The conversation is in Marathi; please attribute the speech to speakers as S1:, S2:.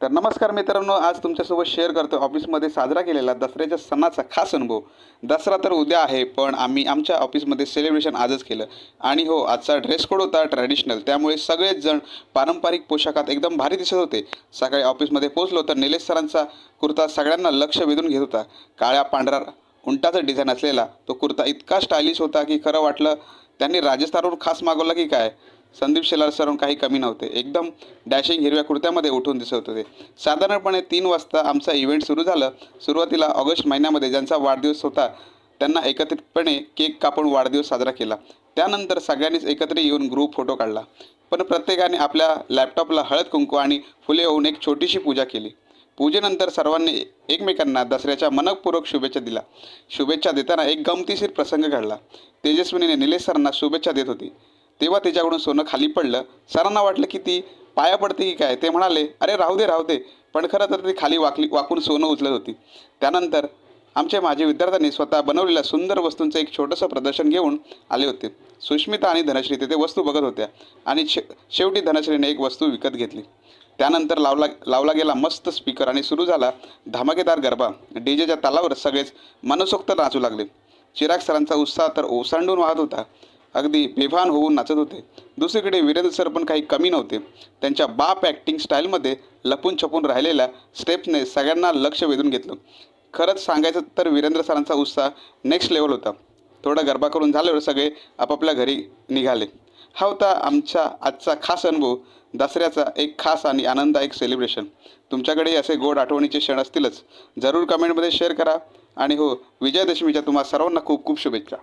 S1: तर नमस्कार मित्रांनो आज तुमच्यासोबत शेअर करतो ऑफिसमध्ये साजरा केलेला दसऱ्याच्या सणाचा खास अनुभव. दसरा तर उद्या आहे पण आम्ही आमच्या ऑफिसमध्ये सेलिब्रेशन आजच केलं. आणि हो आजचा ड्रेस कोड होता ट्रॅडिशनल त्यामुळे सगळेच जण पारंपरिक पोशाखात एकदम भारी दिसत होते. सकाळी ऑफिसमध्ये पोहोचलो तर निलेश सरांचा कुर्ता सगळ्यांना लक्ष वेधून घेत होता. काळ्या पांढरा उंटाचा डिझाईन असलेला तो कुर्ता इतका स्टायलिश होता की खरं वाटलं त्यांनी राजस्थानवरून खास मागवला की काय? संदीप शेलार सर काही कमी नव्हते. एकदम डॅशिंग हिरव्या कुर्त्यामध्ये उठून दिसत होते. साधारणपणे तीन वाजता आमचा इव्हेंट सुरू झालं. सुरुवातीला ऑगस्ट महिन्यामध्ये ज्यांचा वाढदिवस होता त्यांना एकत्रितपणे केक कापून वाढदिवस साजरा केला. त्यानंतर सगळ्यांनीच एकत्र येऊन ग्रुप फोटो काढला. पण प्रत्येकाने आपल्या लॅपटॉपला हळद कुंकू आणि फुले होऊन एक छोटीशी पूजा केली. पूजेनंतर सर्वांनी एकमेकांना दसऱ्याच्या मनपूर्वक शुभेच्छा दिला शुभेच्छा देताना एक गमतीशीर प्रसंग घडला. तेजस्विनीने निलेश सरांना शुभेच्छा देत होती. तेव्हा त्याच्याकडून सोनं खाली पडलं. सरांना वाटलं की ती पाया पडते की काय? ते म्हणाले अरे राहू दे राहू दे. पण खरं तर ती खाली वाकली वाकून सोनं उचलत होती. त्यानंतर आमचे माझे विद्यार्थ्यांनी स्वतः बनवलेल्या सुंदर वस्तूंचं एक छोटंसं प्रदर्शन घेऊन आले होते. सुष्मिता आणि धनश्री तिथे वस्तू बघत होत्या आणि शे शेवटी धनश्रीने एक वस्तू विकत घेतली. त्यानंतर लावला लावला गेला मस्त स्पीकर आणि सुरू झाला धमाकेदार गरबा. डी जेच्या तालावर सगळेच मनसोक्त नाचू लागले. चिराग सरांचा उत्साह तर ओसांडून वाहत होता. अगदी बेभान होऊन नाचत होते. दुसरीकडे वीरेंद्र सर पण काही कमी नव्हते. त्यांच्या बाप ॲक्टिंग स्टाईलमध्ये लपून छपून राहिलेल्या स्टेप्सने सगळ्यांना लक्ष वेधून घेतलं. खरंच सांगायचं तर वीरेंद्र सरांचा उत्साह नेक्स्ट लेवल होता. थोडा गरबा करून झाल्यावर सगळे आपापल्या घरी निघाले. हा होता आमचा आजचा खास अनुभव दसऱ्याचा एक खास आणि आनंददायक सेलिब्रेशन तुमच्याकडे असे गोड आठवणीचे क्षण असतीलच. जरूर कमेंटमध्ये शेअर करा. आणि हो विजयादशमीच्या तुम्हा सर्वांना खूप खूप शुभेच्छा.